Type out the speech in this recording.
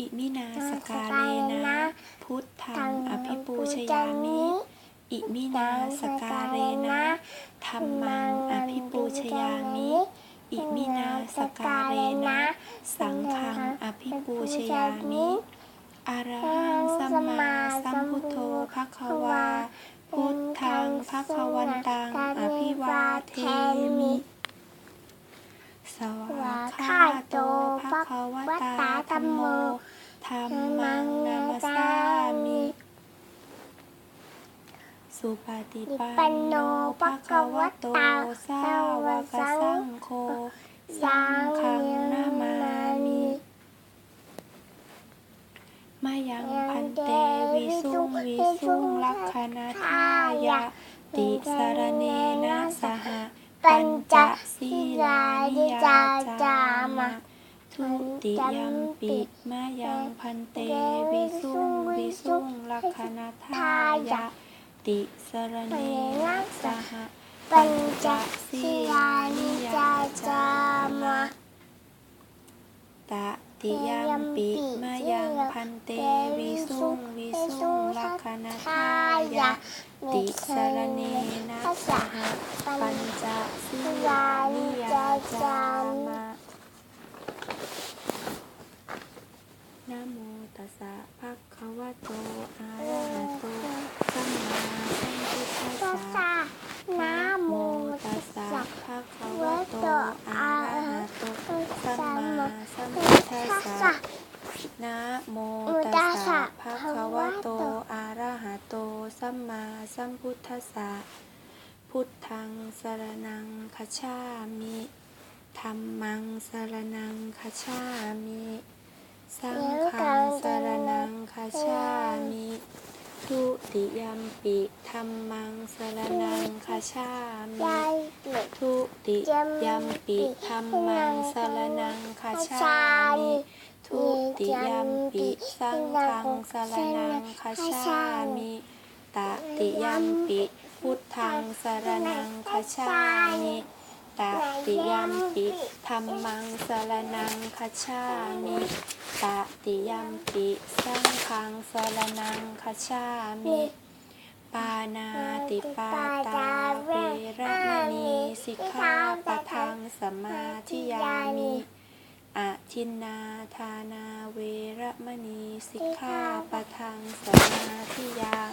อิมินาสการเรนะ พุทธังอภิปูชยามิ อิมินาสการเรนะธัมมังอภิปูชยามิ อิมินาสการเรนะ สังฆังอภิปูชยามิอะระหังสัมมาสัมพุทโธภะคะวา พุทธังภะคะวันตังอภิวาเทมิ สวากขาโตภะคะวตาธัมโม ธัมมังนามัสามิ สุปฏิปันโนภะคะวะโตสาวกสังโฆสังฆังนามามิมายังพันเตวิสุงวิสุงลักขณทายะ ติสารเนนะสห ปัญจศีลานิยาจา ทุติยมปิมายังพันเตวิสุงวิสุงลักขณทายะ ติสรเนนะสหปัญจศีลานิยาจามะตติยมปิมายังพันเตวิสุงวิสุงลักขณทายะ ติสรเนนะสหปัญจศีลานิยาจามะโมตัสสะภะคะวะโต อะระหะโต สัมมาสัมพุทธัส ตัส สะ สะนะโม ตั ตั ส ส สะ สะ ภะคะ วะ วะโต โต อะ อะ ระ ระ หะ หะ โต โต สัมสัมมามาสัสัมมพุพุททธัสธัสสะสะนะโมตัตัสสสะสะภะคะวะโตอะระหะโตสัมมาสัมพุทธัสสะพุทธังสรนังคัจฉามิธัมมังสรนังคัจฉามิสังฆังสรนังคัจฉามิทุติยมปิธัมมังสรนังคัจฉามิยายเด็กทุ ติยัมปิธัมมังสรนังคัจฉามิทุติยัมปิสังฆังสรนังคัจฉามิตติยัมปิพุทธังสรนังคัจฉามิตติยัมปิธัมมังสรนังคัจฉามิตติยัมปิสังฆังสรนังคัจฉามิปานาติปาตาเวรมณีสิกขา สมาธิยามิอะทินนาทานาเวรมณีสิกขาปะทังสมาธิยามิให้ดูลูกพ่อกาทิยา